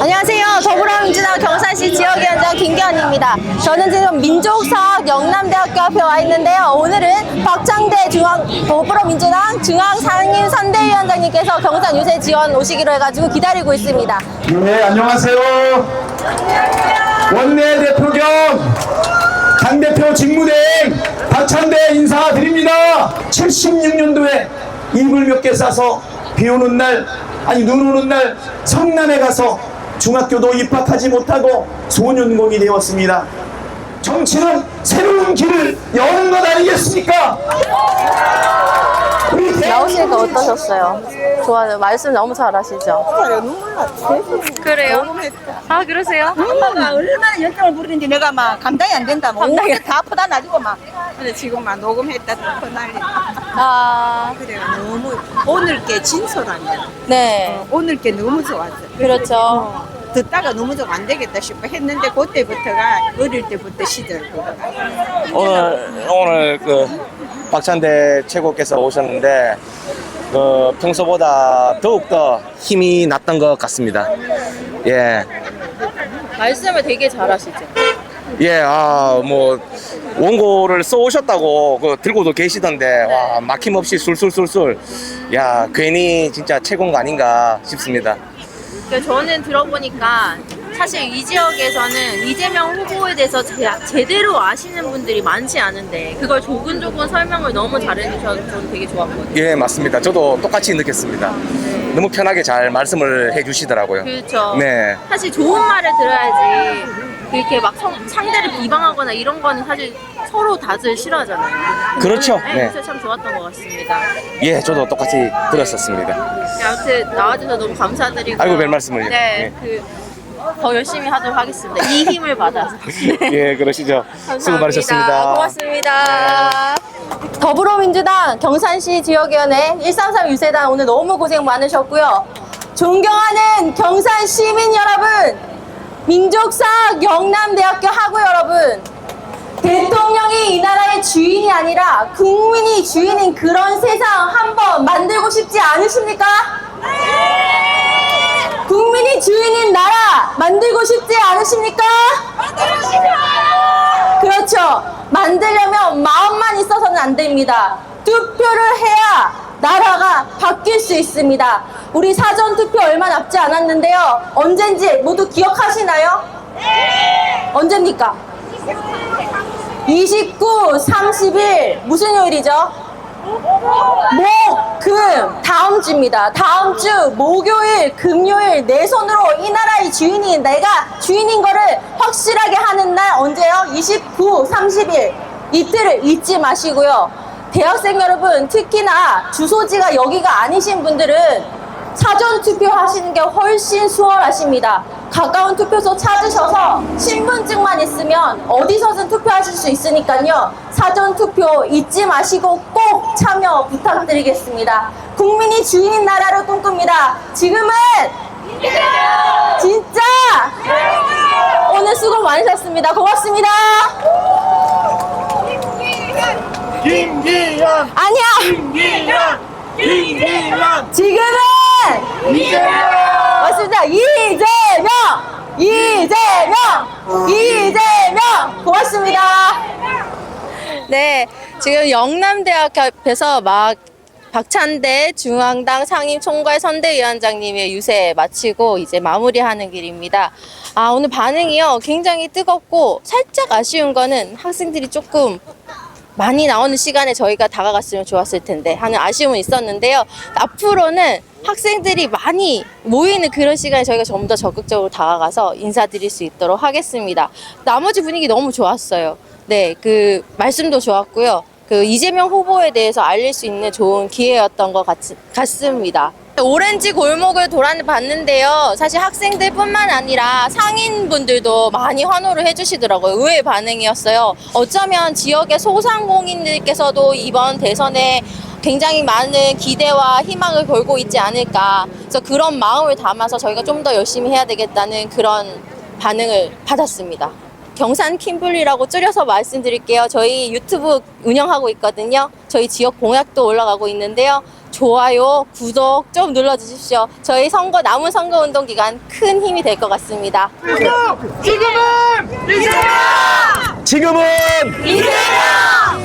안녕하세요. 더불어민주당 경산시 지역위원장 김기현입니다. 저는 지금 민족사학 영남대학교 앞에 와 있는데요. 오늘은 박창대 중앙 더불어민주당 중앙 상임 선대위원장님께서 경산 유세 지원 오시기로 해가지고 기다리고 있습니다. 네, 안녕하세요. 원내 대표 겸 당대표 직무대행 박찬대 인사드립니다. 76년도에 이불 몇 개 싸서 비 오는 날, 아니 눈 오는 날 성남에 가서 중학교도 입학하지 못하고 소년공이 되었습니다. 정치는 새로운 길을 여는 것 아니겠습니까? 어떠셨어요? 좋아요. 말씀 너무 잘하시죠? 그래요? 아 그러세요? 엄마가 얼마나 열정을 부리는지 내가 막 감당이 안 된다. 뭐 감당이 다 아프다 놔주고 막. 근데 지금 막 녹음했다 또 난리. 아 그래요. 너무 오늘 게 진솔하면 네. 오늘 게 너무 좋았어. 그렇죠. 어, 듣다가 너무 좀 안 되겠다 싶어 했는데 그때부터가 어릴 때부터 시절 그거가. 오늘 오늘 그 박찬대 최고께서 오셨는데 그 평소보다 더욱 더 힘이 났던 것 같습니다. 예, 말씀을 되게 잘하시죠? 예, 아 뭐 원고를 써 오셨다고 그 들고도 계시던데 와 막힘없이 술술술술, 야 괜히 진짜 최고인 거 아닌가 싶습니다. 그러니까 저는 들어보니까 사실 이 지역에서는 이재명 후보에 대해서 제, 제대로 아시는 분들이 많지 않은데 그걸 조근조근 설명을 너무 잘해주셔서 저는 되게 좋았거든요. 예, 맞습니다. 저도 똑같이 느꼈습니다. 너무 편하게 잘 말씀을 해주시더라고요. 그렇죠. 네. 사실 좋은 말을 들어야지 이렇게 막 성- 상대를 비방하거나 이런 거는 사실 서로 다들 싫어하잖아요. 그렇죠. 네. 그래서 참 좋았던 것 같습니다. 예, 저도 똑같이 들었었습니다. 네, 아무튼 나와주셔서 너무 감사드리고. 아이고, 별 말씀을요. 네, 그. 더 열심히 하도록 하겠습니다. 이 힘을 받아서. 네. 예, 그러시죠. 수고 많으셨습니다. 고맙습니다. 더불어민주당 경산시 지역위원회 133 유세단 오늘 너무 고생 많으셨고요. 존경하는 경산 시민 여러분, 민족사학 영남대학교 학우 여러분, 대통령이 이 나라의 주인이 아니라 국민이 주인인 그런 세상 한번 만들고 싶지 않으십니까? 국민이 주인인 나라 만들고 싶지 않으십니까? 그렇죠. 만들려면 마음만 있어서는 안 됩니다. 투표를 해야 나라가 바뀔 수 있습니다. 우리 사전 투표 얼마 남지 않았는데요. 언젠지 모두 기억하시나요? 네. 언제입니까? 29, 30일 무슨 요일이죠? 목, 금, 다음 주입니다. 다음 주 목요일, 금요일 내 손으로 이 나라의 주인이 내가 주인인 거를 확실하게 하는 날 언제요? 29, 30일 이틀을 잊지 마시고요. 대학생 여러분 특히나 주소지가 여기가 아니신 분들은 사전 투표하시는 게 훨씬 수월하십니다. 가까운 투표소 찾으셔서 신분증만 있으면 어디서든 투표하실 수 있으니까요. 사전 투표 잊지 마시고 꼭 참여 부탁드리겠습니다. 국민이 주인인 나라로 꿈꿉니다. 지금은 진짜 오늘 수고 많으셨습니다. 고맙습니다. 김기현, 아니야. 김기현, 김기현, 지금은 이재명. 맞습니다. 이재명! 이재명! 이재명! 고맙습니다. 네, 지금 영남대학교 앞에서 막 박찬대 중앙당 상임 총괄 선대위원장님의 유세 마치고 이제 마무리하는 길입니다. 아, 오늘 반응이요. 굉장히 뜨겁고 살짝 아쉬운 거는 학생들이 조금 많이 나오는 시간에 저희가 다가갔으면 좋았을 텐데 하는 아쉬움은 있었는데요. 앞으로는 학생들이 많이 모이는 그런 시간에 저희가 좀 더 적극적으로 다가가서 인사드릴 수 있도록 하겠습니다. 나머지 분위기 너무 좋았어요. 네, 그 말씀도 좋았고요. 그 이재명 후보에 대해서 알릴 수 있는 좋은 기회였던 것 같, 같습니다. 오렌지 골목을 돌아봤는데요. 사실 학생들뿐만 아니라 상인분들도 많이 환호를 해주시더라고요. 의외의 반응이었어요. 어쩌면 지역의 소상공인들께서도 이번 대선에 굉장히 많은 기대와 희망을 걸고 있지 않을까. 그래서 그런 마음을 담아서 저희가 좀 더 열심히 해야 되겠다는 그런 반응을 받았습니다. 경산 킴블리라고 줄여서 말씀드릴게요. 저희 유튜브 운영하고 있거든요. 저희 지역 공약도 올라가고 있는데요. 좋아요, 구독 좀 눌러주십시오. 저희 선거 남은 선거 운동 기간 큰 힘이 될 것 같습니다. 지금은 이재명! 지금은 이재명!